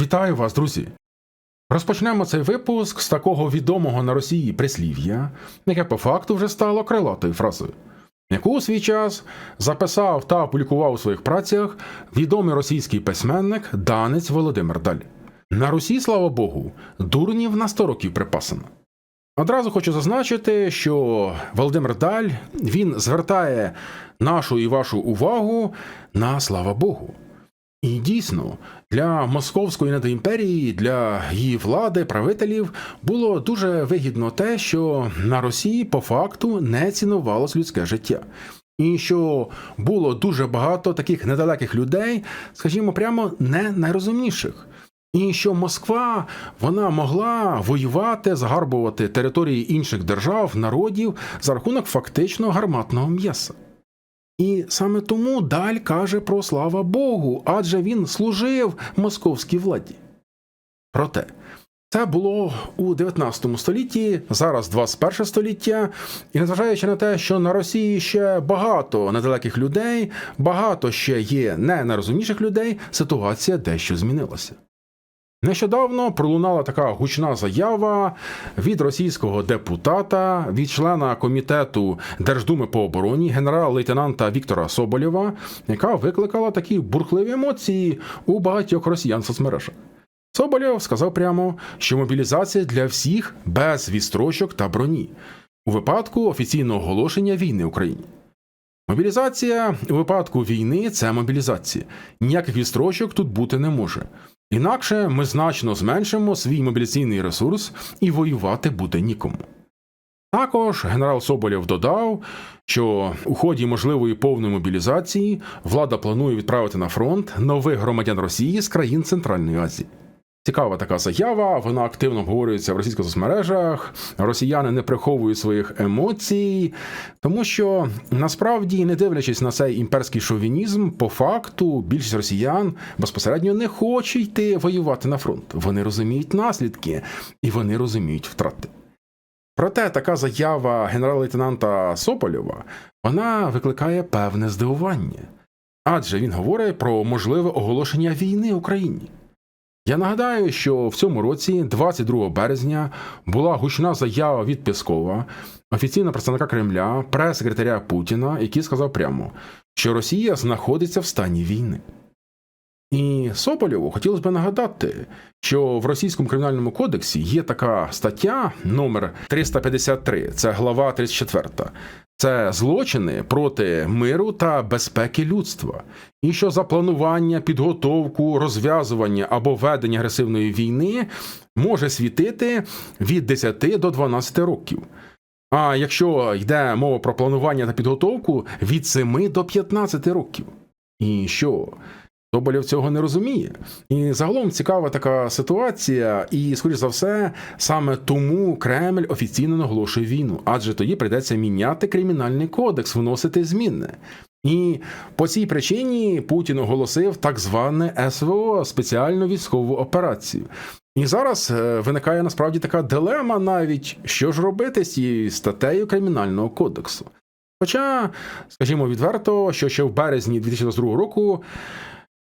Вітаю вас, друзі! Розпочнемо цей випуск з такого відомого на Росії прислів'я, яке по факту вже стало крилатою фразою, яку у свій час записав та опублікував у своїх працях відомий російський письменник Данець Володимир Даль. На Русі, слава Богу, дурнів на 100 років припасено. Одразу хочу зазначити, що Володимир Даль він звертає нашу і вашу увагу на слава Богу. І дійсно, для московської недоімперії, для її влади, правителів було дуже вигідно те, що на Росії по факту не цінувалось людське життя. І що було дуже багато таких недалеких людей, скажімо, прямо не найрозумніших. І що Москва вона могла воювати, загарбувати території інших держав, народів за рахунок фактично гарматного м'яса. І саме тому Даль каже про слава Богу, адже він служив московській владі. Проте це було у 19 столітті, зараз 21 століття, і незважаючи на те, що на Росії ще багато недалеких людей, багато ще є не найрозумніших людей, ситуація дещо змінилася. Нещодавно пролунала така гучна заява від російського депутата, від члена комітету Держдуми по обороні генерал-лейтенанта Віктора Соболєва, яка викликала такі бурхливі емоції у багатьох росіян соцмережах. Соболєв сказав прямо, що мобілізація для всіх без відстрочок та броні у випадку офіційного оголошення війни Україні. Мобілізація у випадку війни це мобілізація. Ніяких відстрочок тут бути не може. Інакше ми значно зменшимо свій мобіляційний ресурс і воювати буде нікому. Також генерал Соболєв додав, що у ході можливої повної мобілізації влада планує відправити на фронт нових громадян Росії з країн Центральної Азії. Цікава така заява, вона активно обговорюється в російських соцмережах. Росіяни не приховують своїх емоцій, тому що насправді, не дивлячись на цей імперський шовінізм, по факту більшість росіян безпосередньо не хоче йти воювати на фронт. Вони розуміють наслідки і вони розуміють втрати. Проте така заява генерал-лейтенанта Сопольова вона викликає певне здивування, адже він говорить про можливе оголошення війни Україні. Я нагадаю, що в цьому році, 22 березня, була гучна заява від Пескова, офіційного представника Кремля, прес-секретаря Путіна, який сказав прямо, що Росія знаходиться в стані війни. І Соболєву хотілося б нагадати, що в російському кримінальному кодексі є така стаття номер 353, це глава 34. Це злочини проти миру та безпеки людства, і що за планування, підготовку, розв'язування або ведення агресивної війни може світити від 10 до 12 років. А якщо йде мова про планування та підготовку від 7 до 15 років. І що? Соболєв цього не розуміє. І загалом цікава така ситуація, і, скоріш за все, саме тому Кремль офіційно наголошує війну, адже тоді прийдеться міняти кримінальний кодекс, вносити зміни. І по цій причині Путін оголосив так зване СВО спеціальну військову операцію. І зараз е, виникає насправді така дилема, навіть що ж робити з цією статтею Кримінального кодексу. Хоча, скажімо відверто, що ще в березні 2022 року.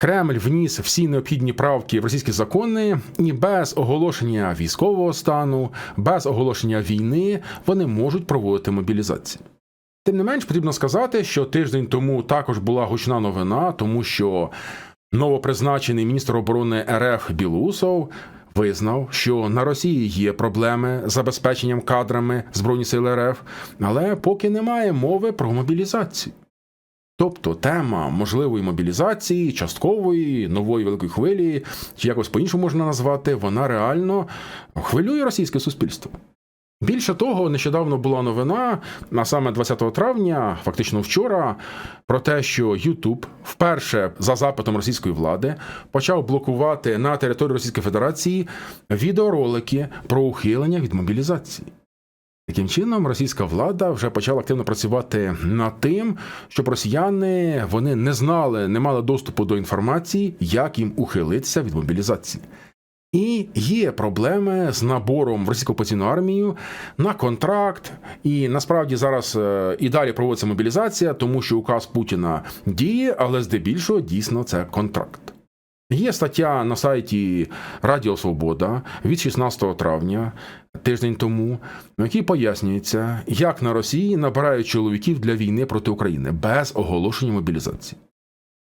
Кремль вніс всі необхідні правки в російські закони, і без оголошення військового стану, без оголошення війни вони можуть проводити мобілізацію. Тим не менш, потрібно сказати, що тиждень тому також була гучна новина, тому що новопризначений міністр оборони РФ Білусов визнав, що на Росії є проблеми з забезпеченням кадрами Збройні сили РФ, але поки немає мови про мобілізацію. Тобто тема можливої мобілізації, часткової, нової великої хвилі, чи якось по-іншому можна назвати, вона реально хвилює російське суспільство. Більше того, нещодавно була новина, а саме 20 травня, фактично вчора, про те, що YouTube вперше за запитом російської влади почав блокувати на території Російської Федерації відеоролики про ухилення від мобілізації. Таким чином, російська влада вже почала активно працювати над тим, щоб росіяни вони не знали, не мали доступу до інформації, як їм ухилитися від мобілізації. І є проблеми з набором в російську окупаційну армію на контракт. І насправді зараз е, і далі проводиться мобілізація, тому що указ Путіна діє, але здебільшого дійсно це контракт. Є стаття на сайті Радіо Свобода від 16 травня, тиждень тому, в якій пояснюється, як на Росії набирають чоловіків для війни проти України без оголошення мобілізації.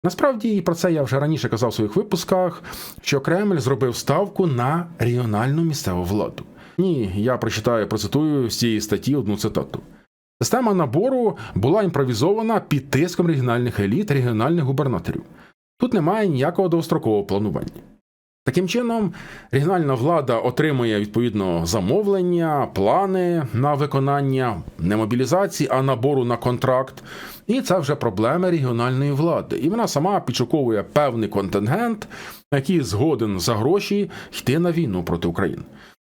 Насправді, і про це я вже раніше казав у своїх випусках, що Кремль зробив ставку на регіональну місцеву владу. Ні, я прочитаю, процитую з цієї статті одну цитату. Система набору була імпровізована під тиском регіональних еліт, регіональних губернаторів. Тут немає ніякого довгострокового планування. Таким чином, регіональна влада отримує відповідно замовлення, плани на виконання не мобілізації, а набору на контракт. І це вже проблеми регіональної влади. І вона сама підшуковує певний контингент, який згоден за гроші йти на війну проти України.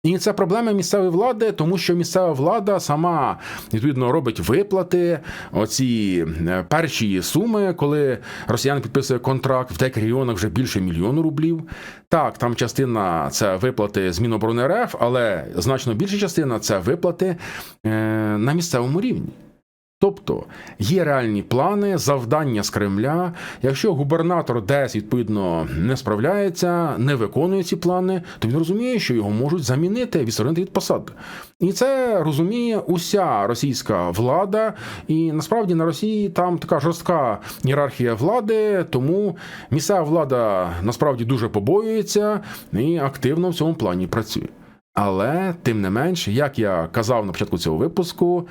І це проблема місцевої влади, тому що місцева влада сама відповідно робить виплати, оці е, перші суми, коли росіяни підписує контракт в деяких регіонах вже більше мільйону рублів. Так, там частина це виплати з Міноборони РФ, але значно більша частина це виплати е, на місцевому рівні. Тобто є реальні плани, завдання з Кремля. Якщо губернатор десь відповідно не справляється, не виконує ці плани, то він розуміє, що його можуть замінити, відсторонити від посади. І це розуміє уся російська влада. І насправді на Росії там така жорстка ієрархія влади, тому місцева влада насправді дуже побоюється і активно в цьому плані працює. Але тим не менш, як я казав на початку цього випуску,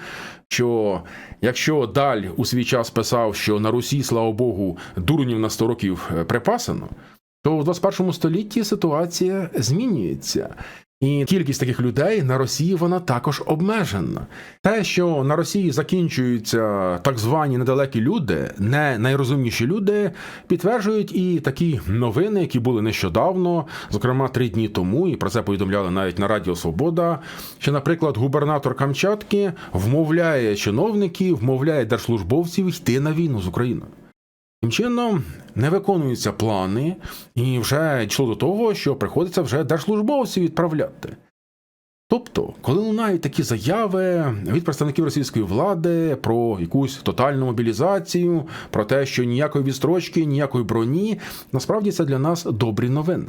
що якщо Даль у свій час писав, що на Русі, слава Богу, дурнів на 100 років припасано, припасено, то в 21 столітті ситуація змінюється. І кількість таких людей на Росії вона також обмежена. Те, що на Росії закінчуються так звані недалекі люди, не найрозумніші люди, підтверджують і такі новини, які були нещодавно, зокрема три дні тому, і про це повідомляли навіть на Радіо Свобода. Що, наприклад, губернатор Камчатки вмовляє чиновників, вмовляє держслужбовців йти на війну з Україною. Тим чином не виконуються плани, і вже йшло до того, що приходиться вже держслужбовців відправляти. Тобто, коли лунають такі заяви від представників російської влади про якусь тотальну мобілізацію, про те, що ніякої відстрочки, ніякої броні, насправді це для нас добрі новини.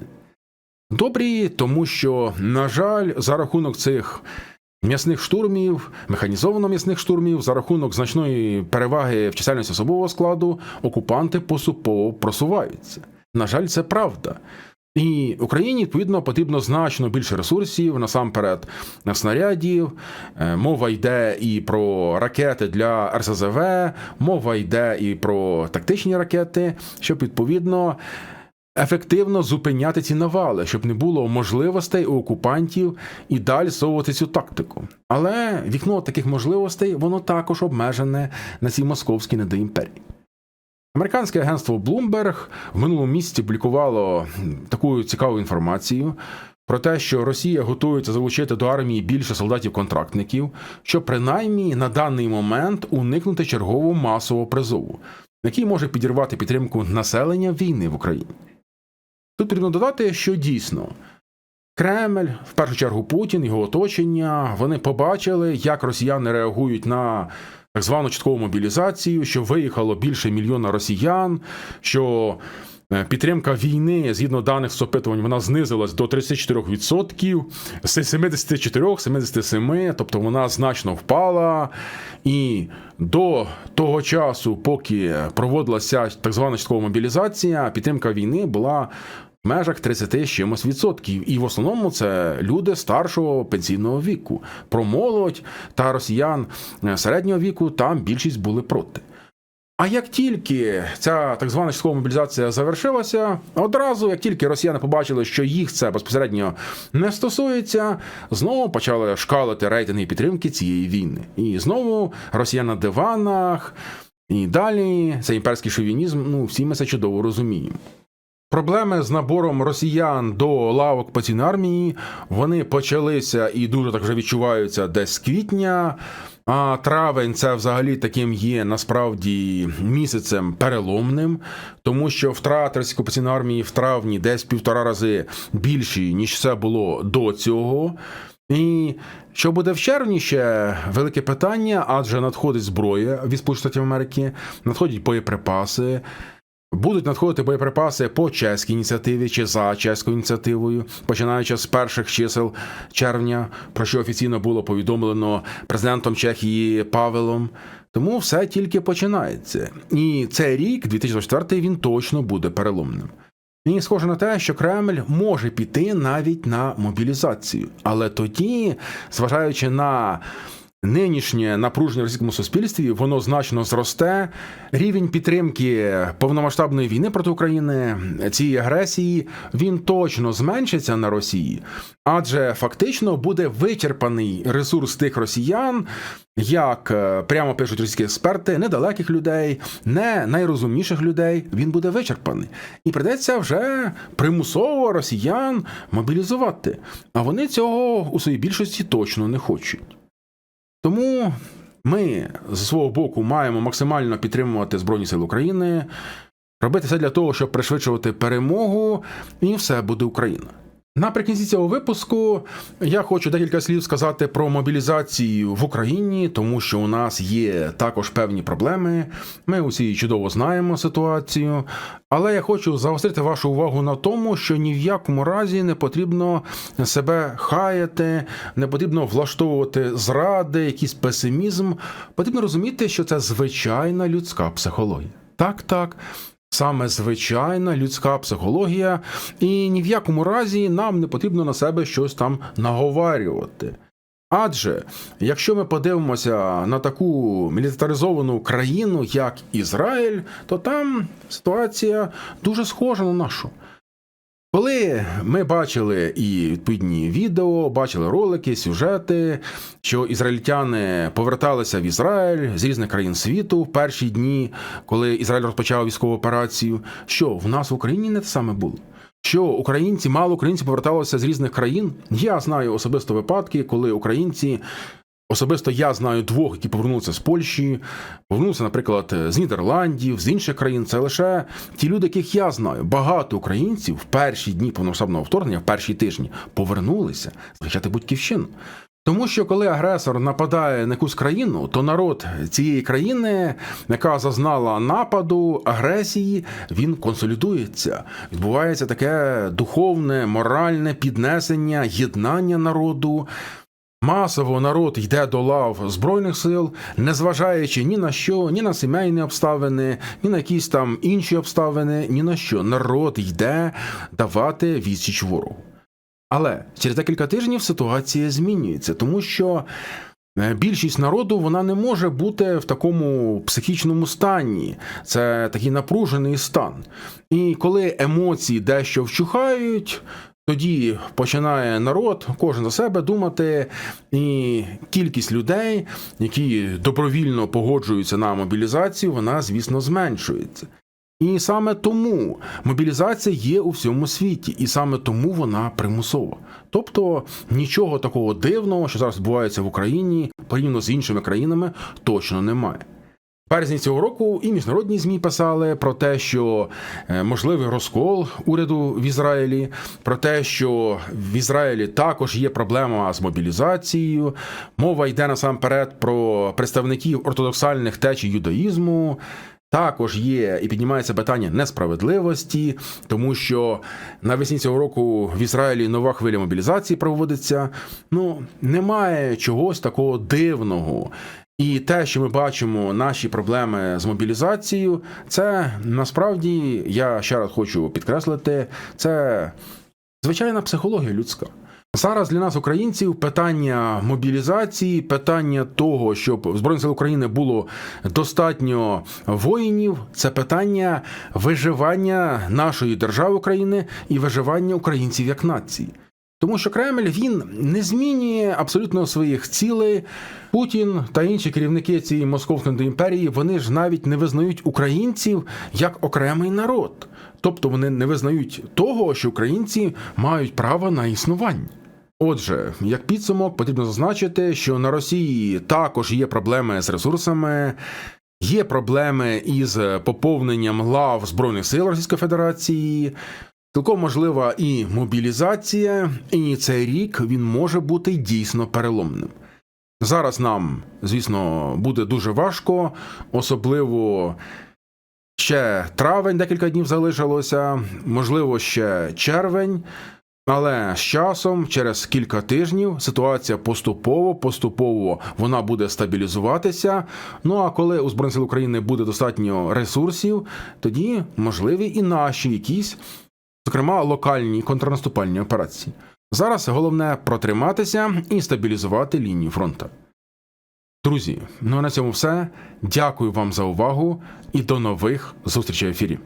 Добрі, тому що, на жаль, за рахунок цих м'ясних штурмів, механізовано м'ясних штурмів, за рахунок значної переваги в чисельності особового складу, окупанти поступово просуваються. На жаль, це правда. І Україні відповідно потрібно значно більше ресурсів, насамперед снарядів. Е, Мова йде і про ракети для РСЗВ, мова йде і про тактичні ракети, щоб відповідно ефективно зупиняти ці навали, щоб не було можливостей у окупантів і далі совувати цю тактику. Але вікно таких можливостей воно також обмежене на цій московській недоімперії. Американське агентство Bloomberg в минулому місяці публікувало таку цікаву інформацію про те, що Росія готується залучити до армії більше солдатів-контрактників, щоб принаймні на даний момент уникнути чергового масового призову, який може підірвати підтримку населення війни в Україні. Тут потрібно додати, що дійсно Кремль, в першу чергу Путін, його оточення, вони побачили, як росіяни реагують на так звану часткову мобілізацію, що виїхало більше мільйона росіян, що підтримка війни, згідно даних з опитувань, вона знизилась до 34%, з 74-77%, тобто вона значно впала. І до того часу, поки проводилася так звана часткова мобілізація, підтримка війни була. В межах 30 чимось відсотків, і в основному це люди старшого пенсійного віку. Про молодь та росіян е, середнього віку там більшість були проти. А як тільки ця так звана часткова мобілізація завершилася, одразу, як тільки росіяни побачили, що їх це безпосередньо не стосується, знову почали шкалити рейтинги підтримки цієї війни. І знову росіяни на диванах, і далі цей імперський шовінізм, ну всі ми це чудово розуміємо. Проблеми з набором росіян до лавок поційної армії вони почалися і дуже так вже відчуваються десь з квітня. А травень це взагалі таким є насправді місяцем переломним, тому що втрати російської армії в травні десь півтора рази більші, ніж це було до цього. І що буде в червні ще велике питання, адже надходить зброя від Сполучених Штатів Америки, надходять боєприпаси. Будуть надходити боєприпаси по чеській ініціативі чи за чеською ініціативою, починаючи з перших чисел червня, про що офіційно було повідомлено президентом Чехії Павелом. Тому все тільки починається. І цей рік, 2024, він точно буде переломним. Мені схоже на те, що Кремль може піти навіть на мобілізацію, але тоді, зважаючи на нинішнє напруження в російському суспільстві, воно значно зросте. Рівень підтримки повномасштабної війни проти України цієї агресії він точно зменшиться на Росії, адже фактично буде вичерпаний ресурс тих росіян, як е, прямо пишуть російські експерти, недалеких людей, не найрозумніших людей. Він буде вичерпаний, і придеться вже примусово росіян мобілізувати. А вони цього у своїй більшості точно не хочуть. Тому ми з свого боку маємо максимально підтримувати Збройні Сили України, робити все для того, щоб пришвидшувати перемогу, і все буде Україна. Наприкінці цього випуску я хочу декілька слів сказати про мобілізацію в Україні, тому що у нас є також певні проблеми. Ми усі чудово знаємо ситуацію. Але я хочу загострити вашу увагу на тому, що ні в якому разі не потрібно себе хаяти, не потрібно влаштовувати зради, якийсь песимізм. Потрібно розуміти, що це звичайна людська психологія. Так, так. Саме звичайна людська психологія, і ні в якому разі нам не потрібно на себе щось там наговарювати. Адже якщо ми подивимося на таку мілітаризовану країну, як Ізраїль, то там ситуація дуже схожа на нашу. Коли ми бачили і відповідні відео, бачили ролики, сюжети, що ізраїльтяни поверталися в Ізраїль з різних країн світу в перші дні, коли Ізраїль розпочав військову операцію, що в нас в Україні не те саме було. Що українці, мало українців поверталося з різних країн. Я знаю особисто випадки, коли українці Особисто я знаю двох, які повернулися з Польщі, повернулися, наприклад, з Нідерландів, з інших країн. Це лише ті люди, яких я знаю. Багато українців в перші дні повномасштабного вторгнення, в перші тижні, повернулися захищати батьківщину. Тому що коли агресор нападає на якусь країну, то народ цієї країни, яка зазнала нападу, агресії, він консолідується. Відбувається таке духовне, моральне піднесення, єднання народу. Масово народ йде до лав Збройних сил, незважаючи ні на що, ні на сімейні обставини, ні на якісь там інші обставини, ні на що. Народ йде давати відсіч ворогу. Але через декілька тижнів ситуація змінюється, тому що е, більшість народу вона не може бути в такому психічному стані. Це такий напружений стан. І коли емоції дещо вщухають. Тоді починає народ, кожен за себе думати, і кількість людей, які добровільно погоджуються на мобілізацію, вона, звісно, зменшується. І саме тому мобілізація є у всьому світі, і саме тому вона примусова. Тобто нічого такого дивного, що зараз відбувається в Україні, порівняно з іншими країнами, точно немає. Березні цього року і міжнародні змі писали про те, що е, можливий розкол уряду в Ізраїлі, про те, що в Ізраїлі також є проблема з мобілізацією. Мова йде насамперед про представників ортодоксальних течій юдаїзму. Також є і піднімається питання несправедливості, тому що навесні цього року в Ізраїлі нова хвиля мобілізації проводиться. Ну немає чогось такого дивного. І те, що ми бачимо, наші проблеми з мобілізацією, це насправді я ще раз хочу підкреслити, це звичайна психологія людська. Зараз для нас, українців, питання мобілізації, питання того, щоб в Збройних сил України було достатньо воїнів, це питання виживання нашої держави України і виживання українців як нації. Тому що Кремль він не змінює абсолютно своїх цілей. Путін та інші керівники цієї московської імперії вони ж навіть не визнають українців як окремий народ. Тобто вони не визнають того, що українці мають право на існування. Отже, як підсумок, потрібно зазначити, що на Росії також є проблеми з ресурсами, є проблеми із поповненням лав Збройних сил Російської Федерації. Цілком можлива і мобілізація, і цей рік він може бути дійсно переломним. Зараз нам, звісно, буде дуже важко, особливо Ще травень декілька днів залишилося, можливо, ще червень. Але з часом, через кілька тижнів, ситуація поступово, поступово вона буде стабілізуватися. Ну а коли у Збройних сил України буде достатньо ресурсів, тоді можливі і наші якісь, зокрема, локальні контрнаступальні операції. Зараз головне протриматися і стабілізувати лінію фронту. Друзі, ну а на цьому все. Дякую вам за увагу і до нових зустрічей в ефірі.